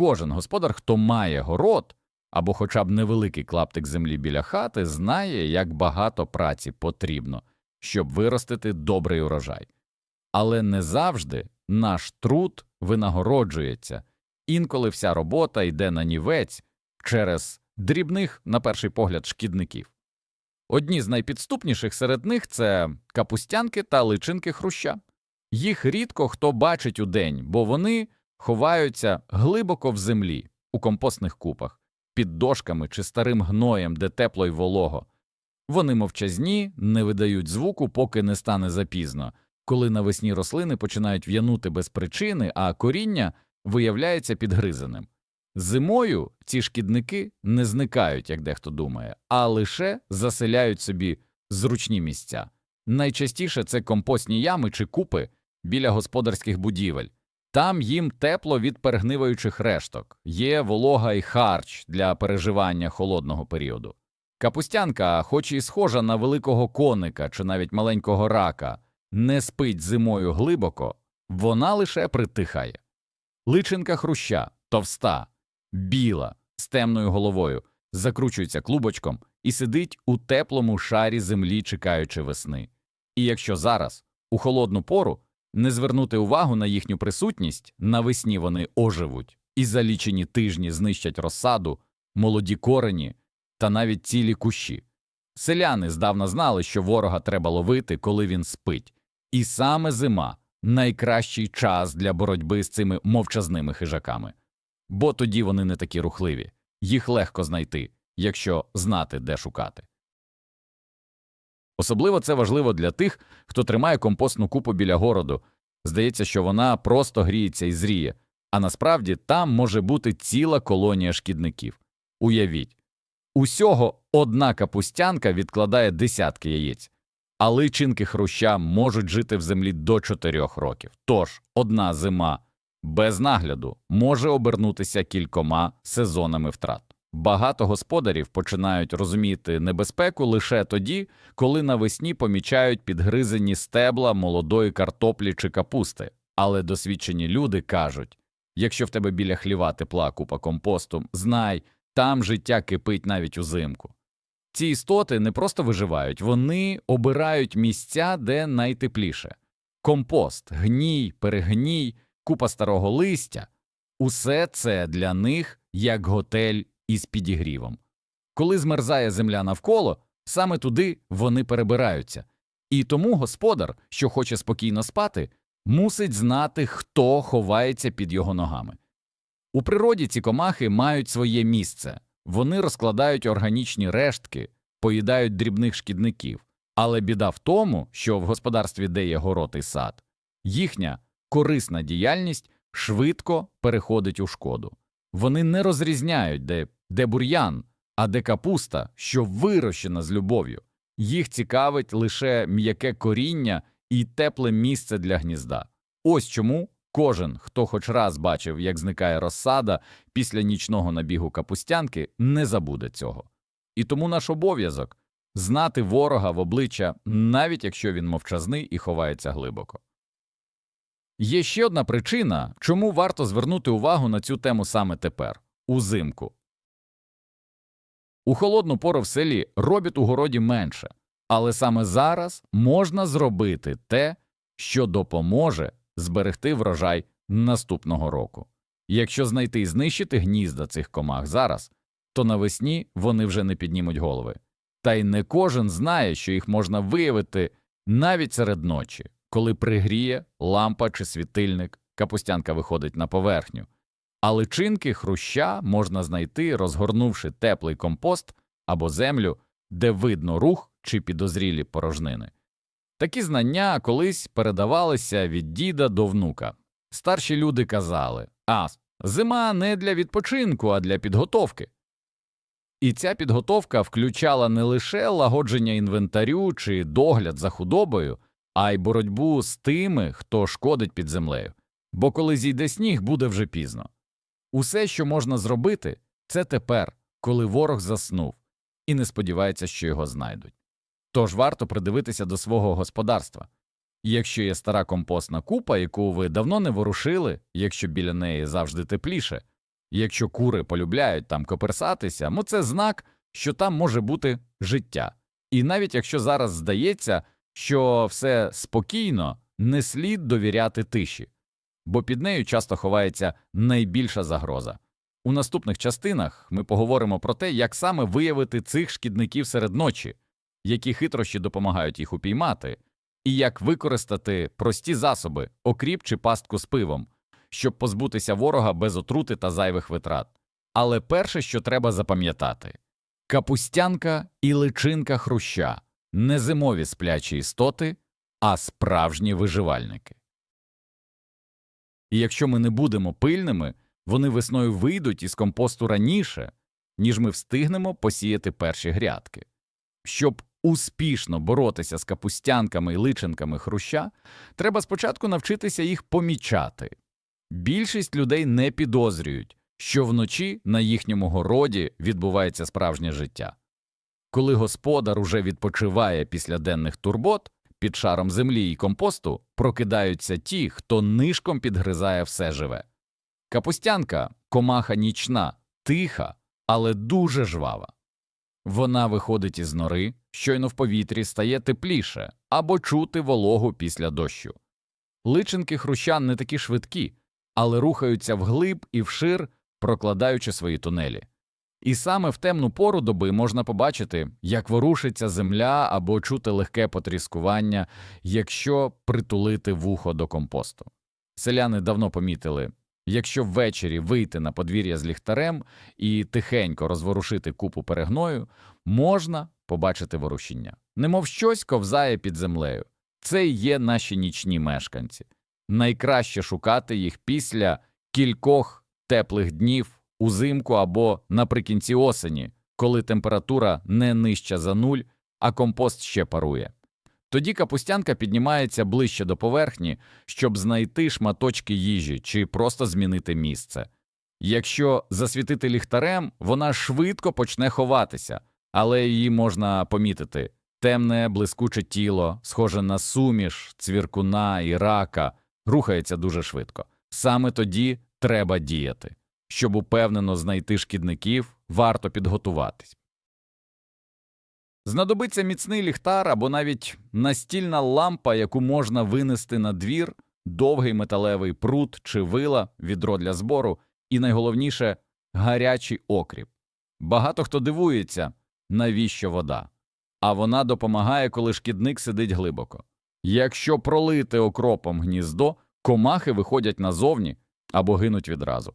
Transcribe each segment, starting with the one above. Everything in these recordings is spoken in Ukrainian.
Кожен господар, хто має город або хоча б невеликий клаптик землі біля хати, знає, як багато праці потрібно, щоб виростити добрий урожай. Але не завжди наш труд винагороджується, інколи вся робота йде на нівець через дрібних, на перший погляд, шкідників. Одні з найпідступніших серед них це капустянки та личинки хруща. Їх рідко хто бачить удень, бо вони ховаються глибоко в землі, у компостних купах, під дошками чи старим гноєм, де тепло й волого. Вони мовчазні, не видають звуку, поки не стане запізно, коли навесні рослини починають в'янути без причини, а коріння виявляється підгризаним. Зимою ці шкідники не зникають, як дехто думає, а лише заселяють собі зручні місця. Найчастіше це компостні ями чи купи біля господарських будівель. Там їм тепло від перегниваючих решток, є волога і харч для переживання холодного періоду. Капустянка, хоч і схожа на великого коника чи навіть маленького рака, не спить зимою глибоко, вона лише притихає. Личинка хруща, товста, біла, з темною головою, закручується клубочком і сидить у теплому шарі землі, чекаючи весни. І якщо зараз, у холодну пору, не звернути увагу на їхню присутність, навесні вони оживуть і за лічені тижні знищать розсаду, молоді корені та навіть цілі кущі. Селяни здавна знали, що ворога треба ловити, коли він спить, і саме зима найкращий час для боротьби з цими мовчазними хижаками, бо тоді вони не такі рухливі, їх легко знайти, якщо знати, де шукати. Особливо це важливо для тих, хто тримає компостну купу біля городу. Здається, що вона просто гріється і зріє, а насправді там може бути ціла колонія шкідників. Уявіть, усього одна капустянка відкладає десятки яєць, а личинки хруща можуть жити в землі до чотирьох років. Тож одна зима без нагляду може обернутися кількома сезонами втрат. Багато господарів починають розуміти небезпеку лише тоді, коли навесні помічають підгризені стебла молодої картоплі чи капусти. Але досвідчені люди кажуть якщо в тебе біля хліва тепла купа компосту, знай, там життя кипить навіть узимку. Ці істоти не просто виживають, вони обирають місця, де найтепліше. Компост, гній, перегній, купа старого листя усе це для них як готель із підігрівом. Коли змерзає земля навколо, саме туди вони перебираються. І тому господар, що хоче спокійно спати, мусить знати, хто ховається під його ногами. У природі ці комахи мають своє місце, вони розкладають органічні рештки, поїдають дрібних шкідників, але біда в тому, що в господарстві, де є город і сад, їхня корисна діяльність швидко переходить у шкоду. Вони не розрізняють, де, де бур'ян, а де капуста, що вирощена з любов'ю. Їх цікавить лише м'яке коріння і тепле місце для гнізда. Ось чому кожен, хто хоч раз бачив, як зникає розсада після нічного набігу капустянки, не забуде цього. І тому наш обов'язок знати ворога в обличчя, навіть якщо він мовчазний і ховається глибоко. Є ще одна причина, чому варто звернути увагу на цю тему саме тепер узимку. У холодну пору в селі робіт у городі менше, але саме зараз можна зробити те, що допоможе зберегти врожай наступного року. Якщо знайти і знищити гнізда цих комах зараз, то навесні вони вже не піднімуть голови. Та й не кожен знає, що їх можна виявити навіть серед ночі, коли пригріє лампа чи світильник, капустянка виходить на поверхню. А личинки хруща можна знайти, розгорнувши теплий компост або землю, де видно рух чи підозрілі порожнини. Такі знання колись передавалися від діда до внука. Старші люди казали а зима не для відпочинку, а для підготовки. І ця підготовка включала не лише лагодження інвентарю чи догляд за худобою, а й боротьбу з тими, хто шкодить під землею. Бо коли зійде сніг, буде вже пізно. Усе, що можна зробити, це тепер, коли ворог заснув і не сподівається, що його знайдуть. Тож варто придивитися до свого господарства. Якщо є стара компостна купа, яку ви давно не ворушили, якщо біля неї завжди тепліше, якщо кури полюбляють там коперсатися, ну це знак, що там може бути життя. І навіть якщо зараз здається, що все спокійно, не слід довіряти тиші, бо під нею часто ховається найбільша загроза. У наступних частинах ми поговоримо про те, як саме виявити цих шкідників серед ночі, які хитрощі допомагають їх упіймати, і як використати прості засоби, окріп чи пастку з пивом, щоб позбутися ворога без отрути та зайвих витрат. Але перше, що треба запам'ятати капустянка і личинка хруща не зимові сплячі істоти, а справжні виживальники. І якщо ми не будемо пильними, вони весною вийдуть із компосту раніше, ніж ми встигнемо посіяти перші грядки. Щоб успішно боротися з капустянками і личинками хруща, треба спочатку навчитися їх помічати. Більшість людей не підозрюють, що вночі на їхньому городі відбувається справжнє життя. Коли господар уже відпочиває після денних турбот, під шаром землі і компосту прокидаються ті, хто нишком підгризає все живе. Капустянка комаха нічна, тиха, але дуже жвава. Вона виходить із нори, щойно в повітрі стає тепліше або чути вологу після дощу. Личинки хрущан не такі швидкі, але рухаються вглиб і вшир, прокладаючи свої тунелі. І саме в темну пору доби можна побачити, як ворушиться земля або чути легке потріскування, якщо притулити вухо до компосту. Селяни давно помітили, якщо ввечері вийти на подвір'я з ліхтарем і тихенько розворушити купу перегною, можна побачити ворушіння. Немов щось ковзає під землею. Це і є наші нічні мешканці. Найкраще шукати їх після кількох теплих днів узимку або наприкінці осені, коли температура не нижча за нуль, а компост ще парує. Тоді капустянка піднімається ближче до поверхні, щоб знайти шматочки їжі чи просто змінити місце. Якщо засвітити ліхтарем, вона швидко почне ховатися, але її можна помітити темне, блискуче тіло, схоже на суміш, цвіркуна і рака, рухається дуже швидко. Саме тоді треба діяти. Щоб упевнено знайти шкідників, варто підготуватись. Знадобиться міцний ліхтар або навіть настільна лампа, яку можна винести на двір, довгий металевий прут чи вила, відро для збору, і найголовніше гарячий окріп. Багато хто дивується, навіщо вода, а вона допомагає, коли шкідник сидить глибоко. Якщо пролити окропом гніздо, комахи виходять назовні або гинуть відразу.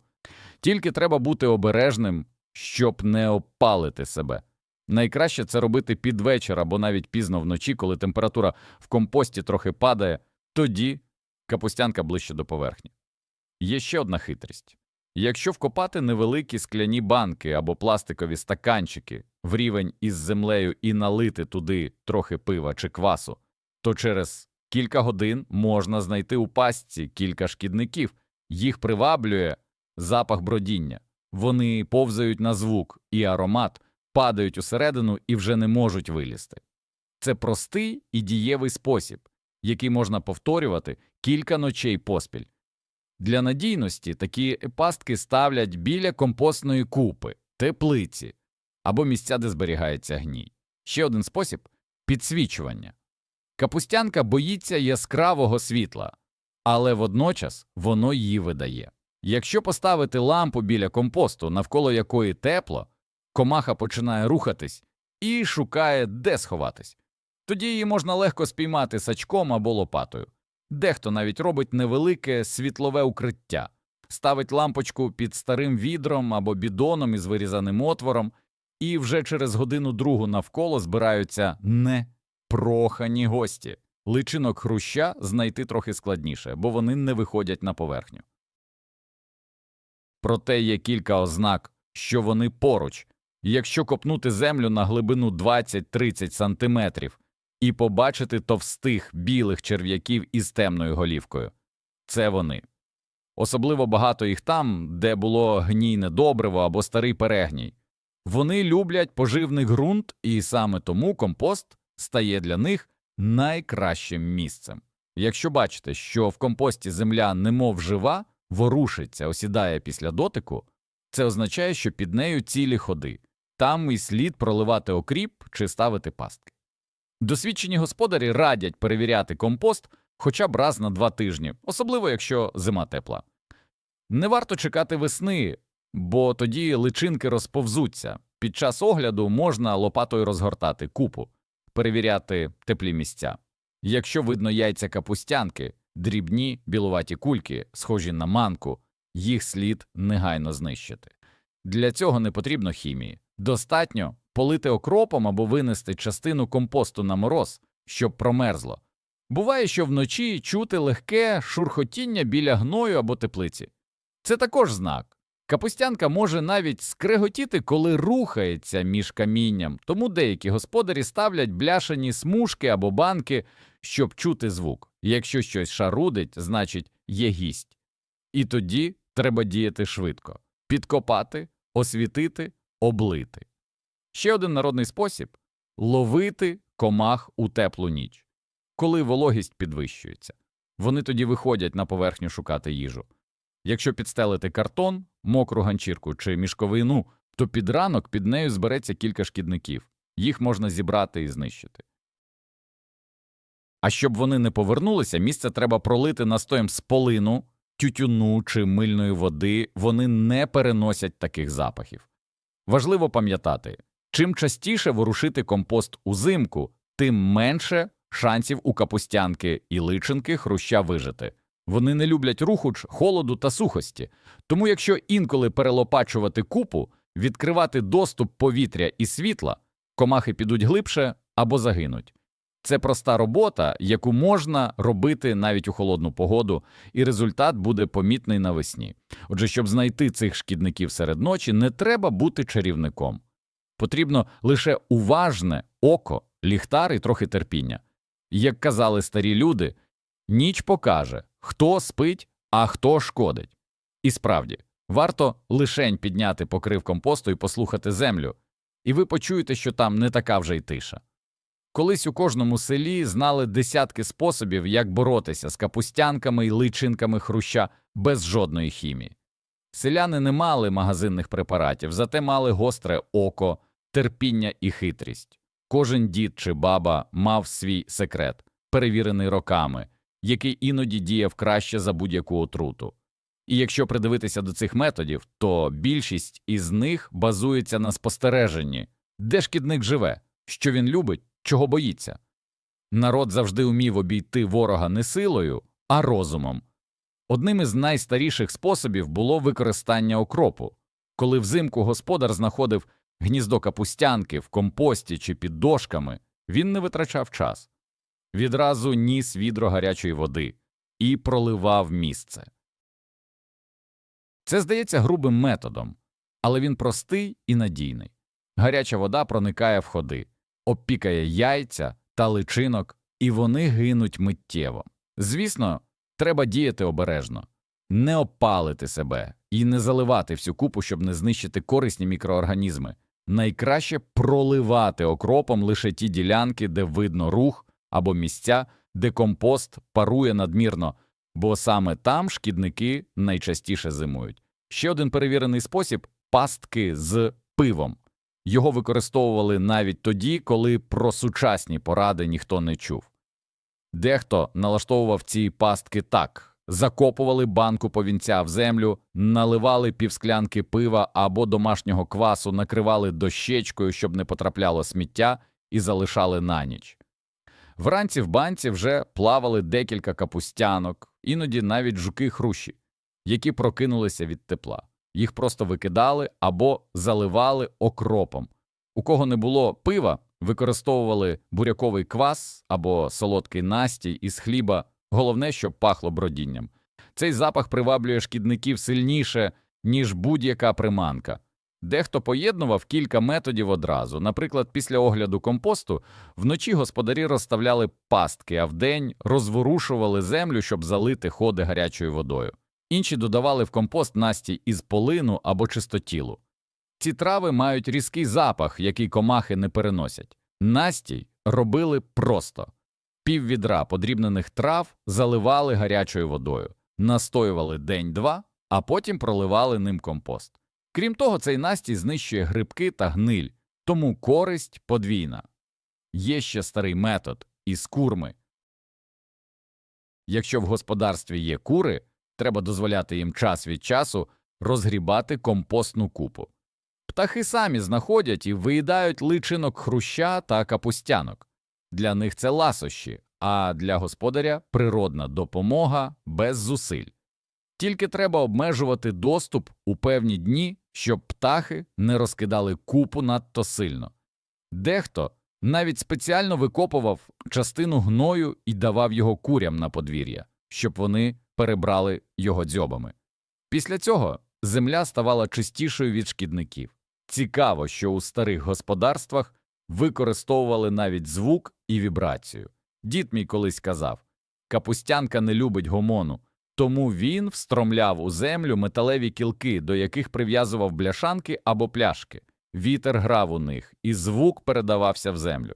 Тільки треба бути обережним, щоб не опалити себе. Найкраще це робити під вечір або навіть пізно вночі, коли температура в компості трохи падає, тоді капустянка ближче до поверхні. Є ще одна хитрість якщо вкопати невеликі скляні банки або пластикові стаканчики в рівень із землею і налити туди трохи пива чи квасу, то через кілька годин можна знайти у пастці кілька шкідників, їх приваблює запах бродіння. Вони повзають на звук і аромат, падають усередину і вже не можуть вилізти. Це простий і дієвий спосіб, який можна повторювати кілька ночей поспіль. Для надійності такі пастки ставлять біля компостної купи, теплиці або місця, де зберігається гній. Ще один спосіб підсвічування. Капустянка боїться яскравого світла, але водночас воно її видає. Якщо поставити лампу біля компосту, навколо якої тепло, комаха починає рухатись і шукає, де сховатись. Тоді її можна легко спіймати сачком або лопатою. Дехто навіть робить невелике світлове укриття, ставить лампочку під старим відром або бідоном із вирізаним отвором, і вже через годину другу навколо збираються непрохані гості. Личинок хруща знайти трохи складніше, бо вони не виходять на поверхню. Проте є кілька ознак, що вони поруч, якщо копнути землю на глибину 20-30 сантиметрів і побачити товстих білих черв'яків із темною голівкою. Це вони. Особливо багато їх там, де було гнійне добриво або старий перегній. Вони люблять поживний ґрунт, і саме тому компост стає для них найкращим місцем. Якщо бачите, що в компості земля немов жива, ворушиться, осідає після дотику, Це означає, що під нею цілі ходи. Там і слід проливати окріп чи ставити пастки. Досвідчені господарі радять перевіряти компост хоча б раз на два тижні, особливо якщо зима тепла. Не варто чекати весни, бо тоді личинки розповзуться. Під час огляду можна лопатою розгортати купу, перевіряти теплі місця. Якщо видно яйця капустянки, дрібні білуваті кульки, схожі на манку, їх слід негайно знищити. Для цього не потрібно хімії. Достатньо полити окропом або винести частину компосту на мороз, щоб промерзло. Буває, що вночі чути легке шурхотіння біля гною або теплиці. Це також знак. Капустянка може навіть скреготіти, коли рухається між камінням, тому деякі господарі ставлять бляшані смужки або банки, щоб чути звук. Якщо щось шарудить, значить є гість. І тоді треба діяти швидко підкопати, освітити, облити. Ще один народний спосіб ловити комах у теплу ніч, коли вологість підвищується. Вони тоді виходять на поверхню шукати їжу. Якщо підстелити картон, мокру ганчірку чи мішковину, то під ранок під нею збереться кілька шкідників. Їх можна зібрати і знищити. А щоб вони не повернулися, місце треба пролити настоєм з полину, тютюну чи мильної води, вони не переносять таких запахів. Важливо пам'ятати, чим частіше ворушити компост узимку, тим менше шансів у капустянки і личинки хруща вижити. Вони не люблять рухуч, холоду та сухості. Тому, якщо інколи перелопачувати купу, відкривати доступ повітря і світла, комахи підуть глибше або загинуть. Це проста робота, яку можна робити навіть у холодну погоду, і результат буде помітний навесні. Отже, щоб знайти цих шкідників серед ночі, не треба бути чарівником. Потрібно лише уважне око, ліхтар і трохи терпіння. Як казали старі люди, ніч покаже, хто спить, а хто шкодить. І справді, варто лишень підняти покрив компосту і послухати землю, і ви почуєте, що там не така вже й тиша. Колись у кожному селі знали десятки способів, як боротися з капустянками і личинками хруща без жодної хімії. Селяни не мали магазинних препаратів, зате мали гостре око, терпіння і хитрість. Кожен дід чи баба мав свій секрет, перевірений роками, який іноді діяв краще за будь-яку отруту. І якщо придивитися до цих методів, то більшість із них базується на спостереженні, де шкідник живе, що він любить, чого боїться. Народ завжди умів обійти ворога не силою, а розумом. Одним із найстаріших способів було використання окропу, коли взимку господар знаходив гніздо капустянки в компості чи під дошками, він не витрачав час. Відразу ніс відро гарячої води і проливав місце. Це здається грубим методом, але він простий і надійний. Гаряча вода проникає в ходи, обпікає яйця та личинок, і вони гинуть миттєво. Звісно, треба діяти обережно, не опалити себе і не заливати всю купу, щоб не знищити корисні мікроорганізми. Найкраще проливати окропом лише ті ділянки, де видно рух або місця, де компост парує надмірно, бо саме там шкідники найчастіше зимують. Ще один перевірений спосіб пастки з пивом. Його використовували навіть тоді, коли про сучасні поради ніхто не чув. Дехто налаштовував ці пастки так закопували банку повінця в землю, наливали півсклянки пива або домашнього квасу, накривали дощечкою, щоб не потрапляло сміття, і залишали на ніч. Вранці в банці вже плавали декілька капустянок, іноді навіть жуки хрущі, які прокинулися від тепла. Їх просто викидали або заливали окропом. У кого не було пива, використовували буряковий квас або солодкий настій із хліба, головне, щоб пахло бродінням. Цей запах приваблює шкідників сильніше, ніж будь-яка приманка. Дехто поєднував кілька методів одразу. Наприклад, після огляду компосту вночі господарі розставляли пастки, а вдень розворушували землю, щоб залити ходи гарячою водою. Інші додавали в компост настій із полину або чистотілу. Ці трави мають різкий запах, який комахи не переносять. Настій робили просто пів відра подрібнених трав заливали гарячою водою, настоювали день-два, а потім проливали ним компост. Крім того, цей настій знищує грибки та гниль, тому користь подвійна. Є ще старий метод із курми. Якщо в господарстві є кури, треба дозволяти їм час від часу розгрібати компостну купу. Птахи самі знаходять і виїдають личинок хруща та капустянок. Для них це ласощі, а для господаря природна допомога без зусиль. Тільки треба обмежувати доступ у певні дні, щоб птахи не розкидали купу надто сильно. Дехто навіть спеціально викопував частину гною і давав його курям на подвір'я, щоб вони перебрали його дзьобами. Після цього земля ставала чистішою від шкідників. Цікаво, що у старих господарствах використовували навіть звук і вібрацію. Дід мій колись казав капустянка не любить гомону, тому він встромляв у землю металеві кілки, до яких прив'язував бляшанки або пляшки. Вітер грав у них, і звук передавався в землю.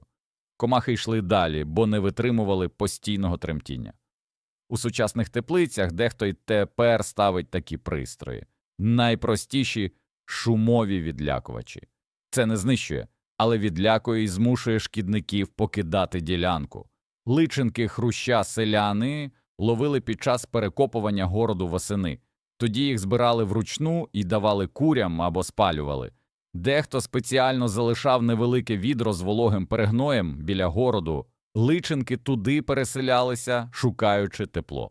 Комахи йшли далі, бо не витримували постійного тремтіння. У сучасних теплицях дехто й тепер ставить такі пристрої найпростіші шумові відлякувачі. Це не знищує, але відлякує і змушує шкідників покидати ділянку. Личинки хруща селяни ловили під час перекопування городу восени, тоді їх збирали вручну і давали курям або спалювали. Дехто спеціально залишав невелике відро з вологим перегноєм біля городу, личинки туди переселялися, шукаючи тепло.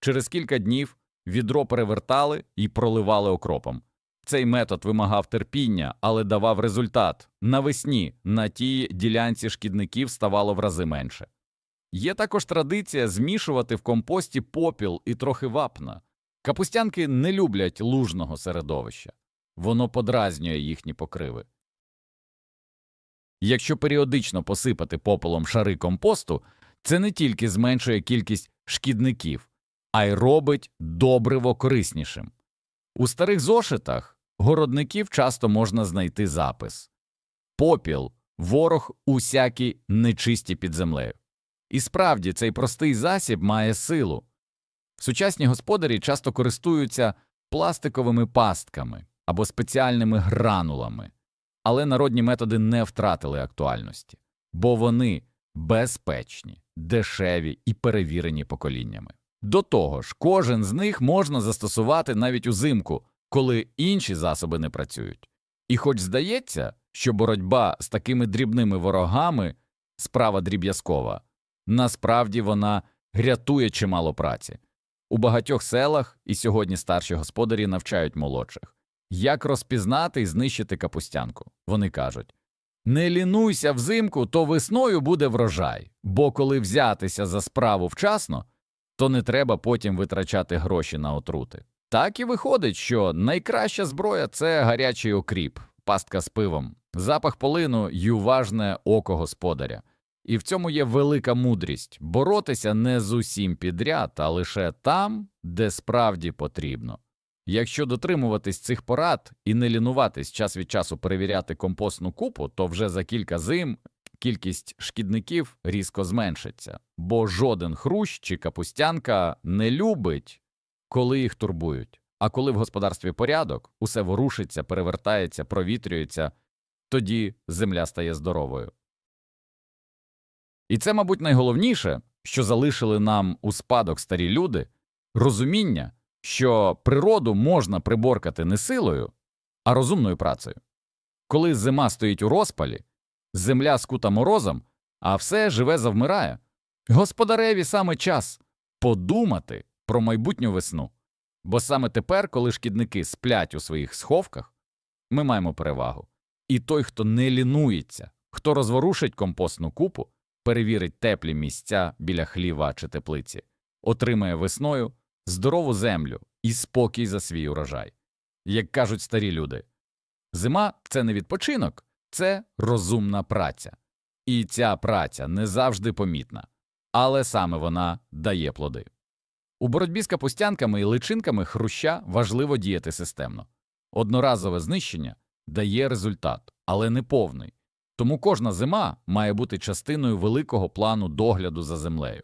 Через кілька днів відро перевертали і проливали окропом. Цей метод вимагав терпіння, але давав результат. Навесні на тій ділянці шкідників ставало в рази менше. Є також традиція змішувати в компості попіл і трохи вапна. Капустянки не люблять лужного середовища, воно подразнює їхні покриви. Якщо періодично посипати попелом шари компосту, це не тільки зменшує кількість шкідників, а й робить добриво кориснішим. У старих зошитах городників часто можна знайти запис Попіл ворог усякі нечисті під землею. І справді цей простий засіб має силу. Сучасні господарі часто користуються пластиковими пастками або спеціальними гранулами, але народні методи не втратили актуальності, бо вони безпечні, дешеві і перевірені поколіннями. До того ж, кожен з них можна застосувати навіть узимку, коли інші засоби не працюють. І хоч здається, що боротьба з такими дрібними ворогами справа дріб'язкова, насправді вона рятує чимало праці. У багатьох селах і сьогодні старші господарі навчають молодших, як розпізнати і знищити капустянку. Вони кажуть не лінуйся взимку, то весною буде врожай, бо коли взятися за справу вчасно, то не треба потім витрачати гроші на отрути. Так і виходить, що найкраща зброя це гарячий окріп, пастка з пивом, запах полину й уважне око господаря. І в цьому є велика мудрість боротися не з усім підряд, а лише там, де справді потрібно. Якщо дотримуватись цих порад і не лінуватись час від часу перевіряти компостну купу, то вже за кілька зим кількість шкідників різко зменшиться, бо жоден хрущ чи капустянка не любить, коли їх турбують. А коли в господарстві порядок, усе ворушиться, перевертається, провітрюється, тоді земля стає здоровою. І це, мабуть, найголовніше, що залишили нам у спадок старі люди розуміння, що природу можна приборкати не силою, а розумною працею. Коли зима стоїть у розпалі, земля скута морозом, а все живе завмирає, господареві саме час подумати про майбутню весну. Бо саме тепер, коли шкідники сплять у своїх сховках, ми маємо перевагу. І той, хто не лінується, хто розворушить компостну купу, перевірить теплі місця біля хліва чи теплиці, отримає весною здорову землю і спокій за свій урожай. Як кажуть старі люди, зима це не відпочинок, це розумна праця. І ця праця не завжди помітна, але саме вона дає плоди. У боротьбі з капустянками і личинками хруща важливо діяти системно. Одноразове знищення дає результат, але не повний. Тому кожна зима має бути частиною великого плану догляду за землею.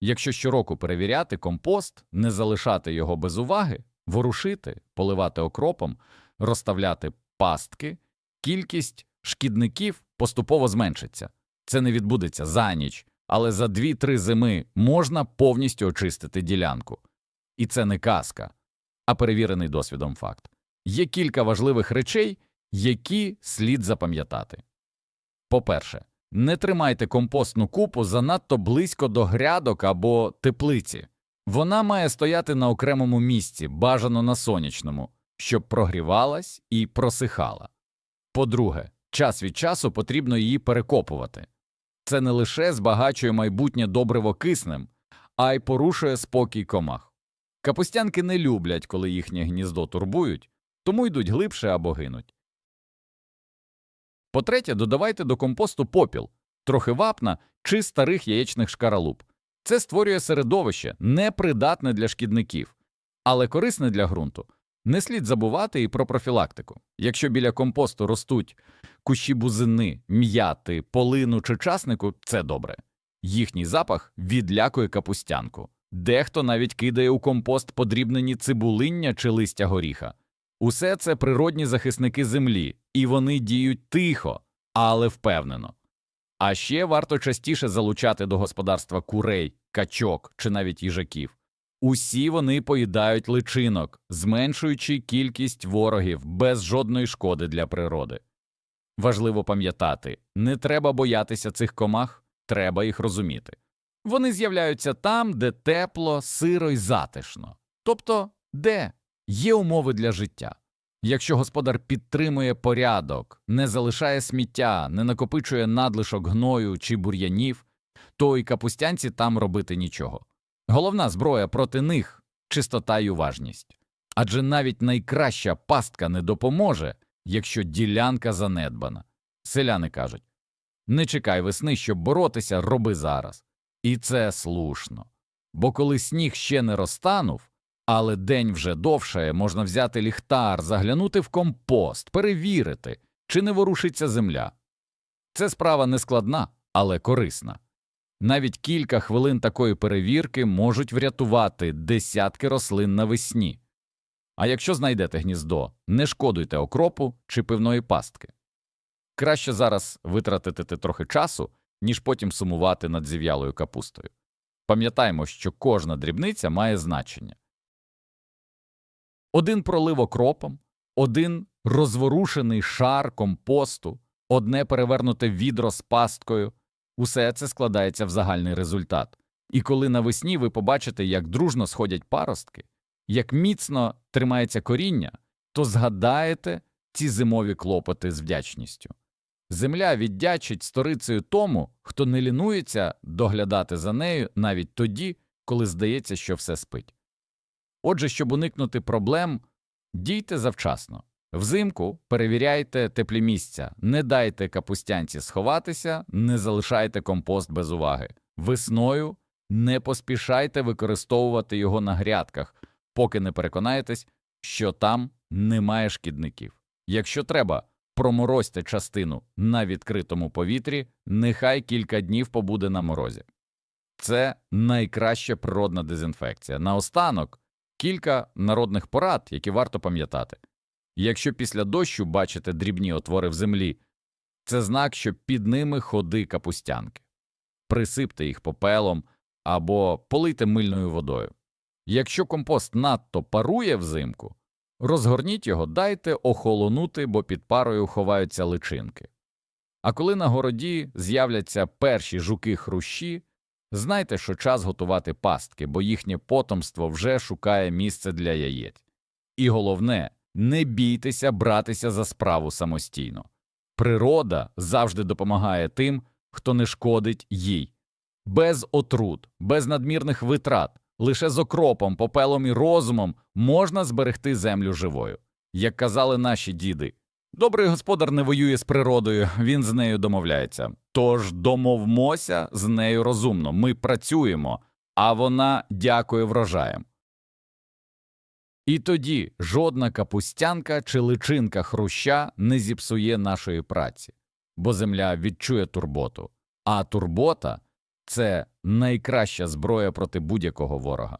Якщо щороку перевіряти компост, не залишати його без уваги, ворушити, поливати окропом, розставляти пастки, кількість шкідників поступово зменшиться. Це не відбудеться за ніч, але за 2-3 зими можна повністю очистити ділянку. І це не казка, а перевірений досвідом факт. Є кілька важливих речей, які слід запам'ятати. По-перше, не тримайте компостну купу занадто близько до грядок або теплиці. Вона має стояти на окремому місці, бажано на сонячному, щоб прогрівалась і просихала. По-друге, час від часу потрібно її перекопувати. Це не лише збагачує майбутнє добриво киснем, а й порушує спокій комах. Капустянки не люблять, коли їхнє гніздо турбують, тому йдуть глибше або гинуть. По-третє, додавайте до компосту попіл, трохи вапна чи старих яєчних шкаралуп. Це створює середовище, непридатне для шкідників, але корисне для ґрунту. Не слід забувати і про профілактику. Якщо біля компосту ростуть кущі бузини, м'яти, полину чи часнику, це добре. Їхній запах відлякує капустянку. Дехто навіть кидає у компост подрібнені цибулиння чи листя горіха. Усе це природні захисники землі, і вони діють тихо, але впевнено. А ще варто частіше залучати до господарства курей, качок чи навіть їжаків. Усі вони поїдають личинок, зменшуючи кількість ворогів без жодної шкоди для природи. Важливо пам'ятати не треба боятися цих комах, треба їх розуміти. Вони з'являються там, де тепло, сиро й затишно, тобто де є умови для життя. Якщо господар підтримує порядок, не залишає сміття, не накопичує надлишок гною чи бур'янів, то й капустянці там робити нічого. Головна зброя проти них чистота й уважність. Адже навіть найкраща пастка не допоможе, якщо ділянка занедбана. Селяни кажуть не чекай весни, щоб боротися, роби зараз. І це слушно. Бо коли сніг ще не розтанув, але день вже довшає, можна взяти ліхтар, заглянути в компост, перевірити, чи не ворушиться земля. Це справа не складна, але корисна. Навіть кілька хвилин такої перевірки можуть врятувати десятки рослин навесні. А якщо знайдете гніздо, не шкодуйте окропу чи пивної пастки. Краще зараз витратити трохи часу, ніж потім сумувати над зів'ялою капустою. Пам'ятаймо, що кожна дрібниця має значення. Один пролив окропом, один розворушений шар компосту, одне перевернуте відро з пасткою усе це складається в загальний результат. І коли навесні ви побачите, як дружно сходять паростки, як міцно тримається коріння, то згадаєте ці зимові клопоти з вдячністю. Земля віддячить сторицею тому, хто не лінується доглядати за нею навіть тоді, коли здається, що все спить. Отже, щоб уникнути проблем, дійте завчасно. Взимку перевіряйте теплі місця, не дайте капустянці сховатися, не залишайте компост без уваги. Весною не поспішайте використовувати його на грядках, поки не переконаєтесь, що там немає шкідників. Якщо треба, проморозьте частину на відкритому повітрі, нехай кілька днів побуде на морозі. Це найкраща природна дезінфекція. Наостанок кілька народних порад, які варто пам'ятати. Якщо після дощу бачите дрібні отвори в землі, це знак, що під ними ходи капустянки. Присипте їх попелом або полийте мильною водою. Якщо компост надто парує взимку, розгорніть його, дайте охолонути, бо під парою ховаються личинки. А коли на городі з'являться перші жуки хрущі, знайте, що час готувати пастки, бо їхнє потомство вже шукає місце для яєць. І головне, не бійтеся братися за справу самостійно. Природа завжди допомагає тим, хто не шкодить їй. Без отрут, без надмірних витрат, лише з окропом, попелом і розумом можна зберегти землю живою. Як казали наші діди, добрий господар не воює з природою, він з нею домовляється. Тож домовмося з нею розумно, ми працюємо, а вона дякує врожаєм. І тоді жодна капустянка чи личинка хруща не зіпсує нашої праці, бо земля відчує турботу, а турбота це найкраща зброя проти будь-якого ворога.